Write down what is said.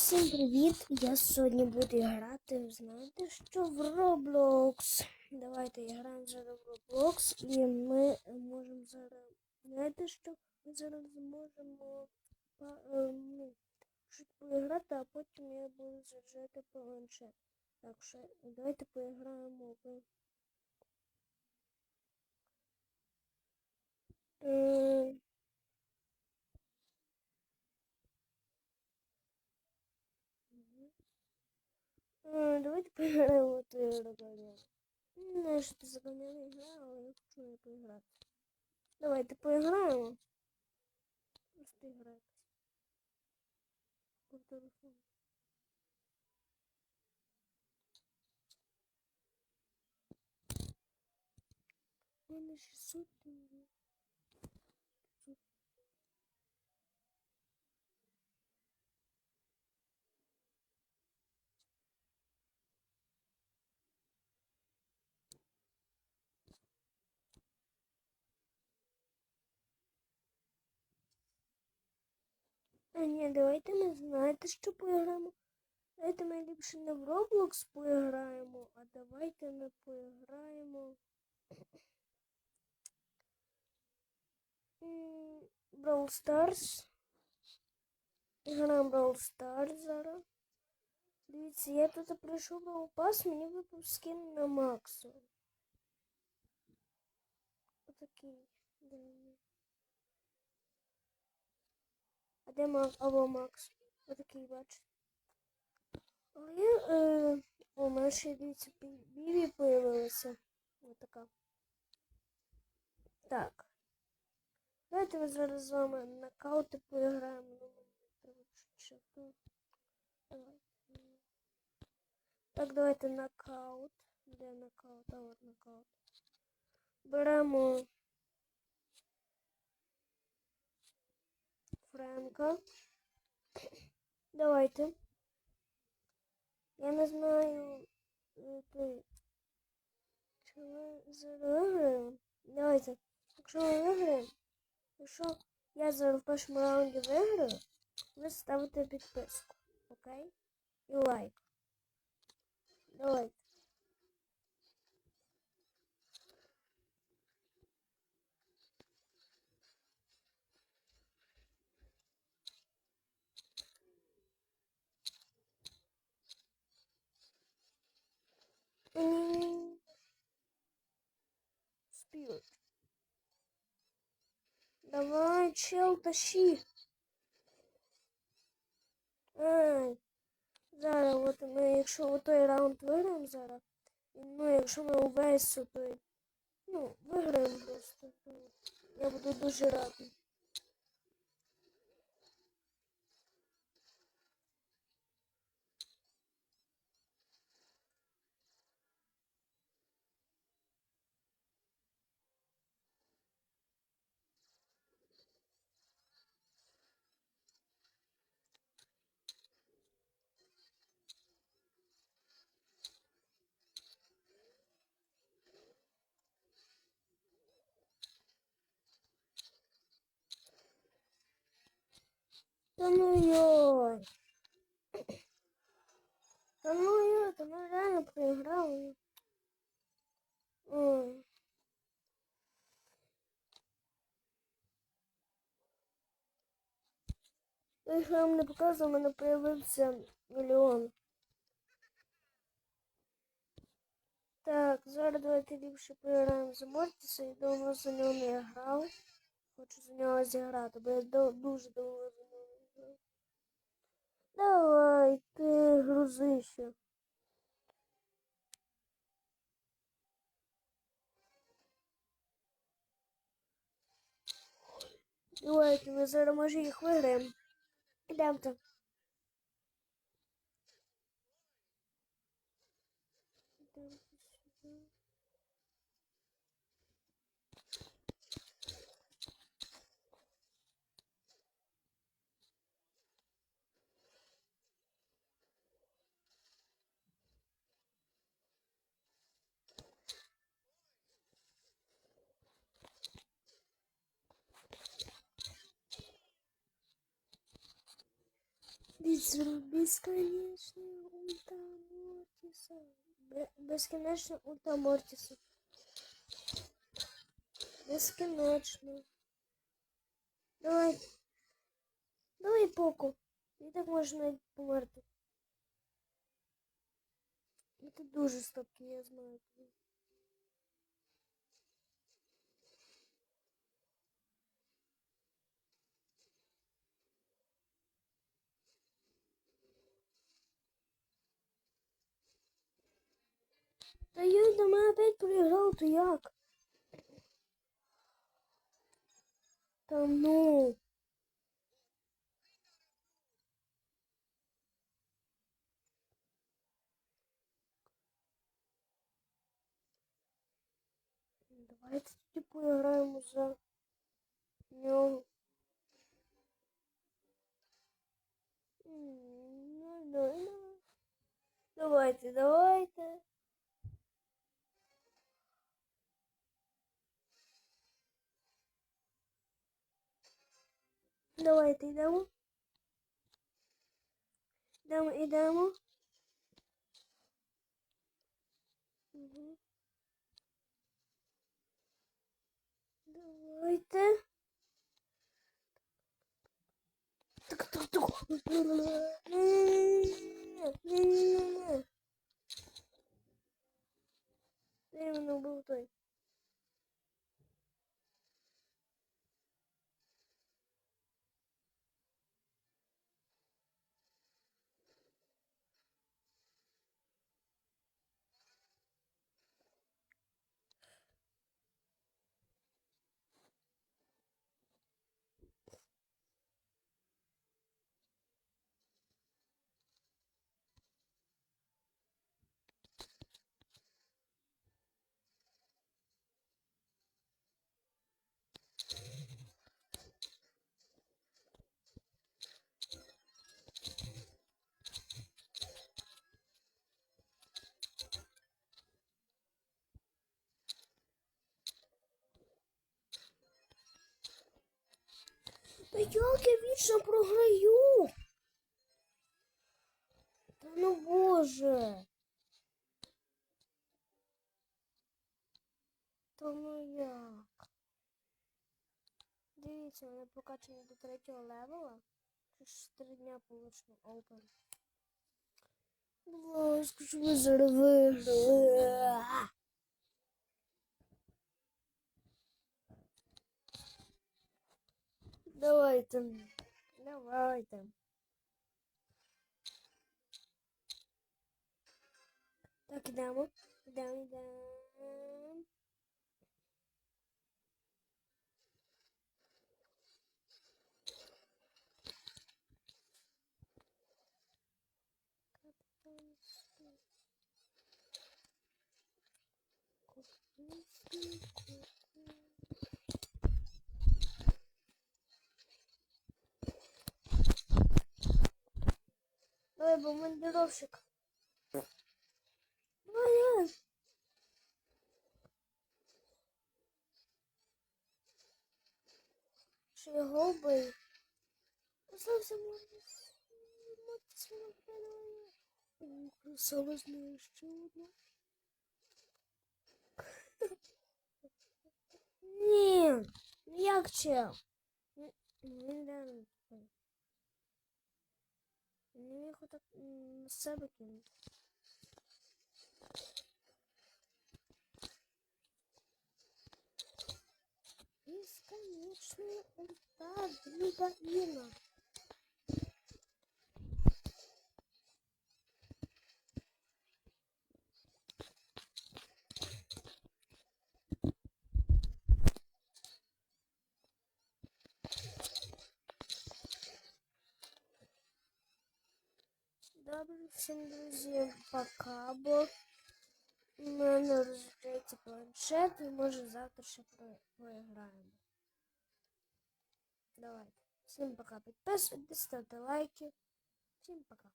Всім привіт! Я сьогодні буду грати, знаєте що, в Roblox. Давайте граємо зараз в Roblox і ми можемо зараз. Знаєте що? Ми зараз зможемо е, ну, чуть поіграти, а потім я буду заряджати планшет. Так що давайте поіграємо в. Е, Давайте поіграємо в той роганя. Не знаю, що ти загоняли гра, але я хочу не поіграти. Давайте поіграємо. Просто грати. По телефону. У мене 600 тенге. А ні, давайте ми знаєте, що поіграємо. Давайте ми ліпше не в Roblox поіграємо, а давайте ми поіграємо. м, Brawl Stars. Граємо Brawl Stars зараз. Дивіться, я тут пройшов Brawl Pass, мені випав скін на Максу. Отакий. А де Макс? Або Макс? Отакий, бачите. Але е, о, у ще дивіться, Бі- Бібі появилася. Отака. Так. Давайте ми зараз з вами нокаути поіграємо. Ну. Так, давайте нокаут. Де нокаут? А от нокаут. Беремо Френка. Давайте. Я не знаю, чи ми зараз виграємо. Давайте. Якщо ми виграємо, якщо я зараз в першому раунді виграю, ви ставите підписку. Окей? І лайк. Давайте. Давай, чел, тащи. Ай. Зараз, от ми, якщо той раунд виграємо зараз, ну, якщо ми увесь то, ну, виграємо просто, то я буду дуже радий. Та ну йой. Ну йой, та реально проіграли. Ой. Якщо я вам не показував, у мене появився мільйон. Так, зараз давайте ліпше поіграємо за Мортіса. Я давно за нього не грав. Хочу за нього зіграти, бо я дуже давно за нього не грав. Давай, ти грузи ще. Давайте, ми зараз може їх виграємо. Ідемо Ідемте Бесконечно ульта Мортиса. Бе- Безконечно ульта Мортиса. Безконечно. Давай. Давай поку. І так можна навіть померти. Ну, Ти дуже слабкий, я знаю. Та Юй, до мене опять проіграв, то як? Та ну. Давайте тоді поіграємо за нього. М, Ну, ну, ну. Давайте, давайте. Давайте йдемо. Йдемо, йдемо. Угу. Давайте. Так, так, так. Не-не-не. Де мене був той? Та як я вічно програю? Та ну боже. Та ну як? Дивіться, мене прокачано до третього левела. Через три дня получно open. Будь ласка, що ви зараз Давайте. Давайте. Так, ідемо. Ідемо, ідемо. Капітанський. Купинський, бомбардировщик. Давай, давай. Ще його бий. Постався Мортис. Мортис. О, красава знає. Ні, ну як чел? Не міг отак на себе кинути. Бесконечная ульта Грибаина. Добре, всім друзі, пока, бо в мене розбирається планшет і може завтра ще про- проіграємо. Давайте. Всім пока. Підписуйтесь, ставте лайки. Всім пока.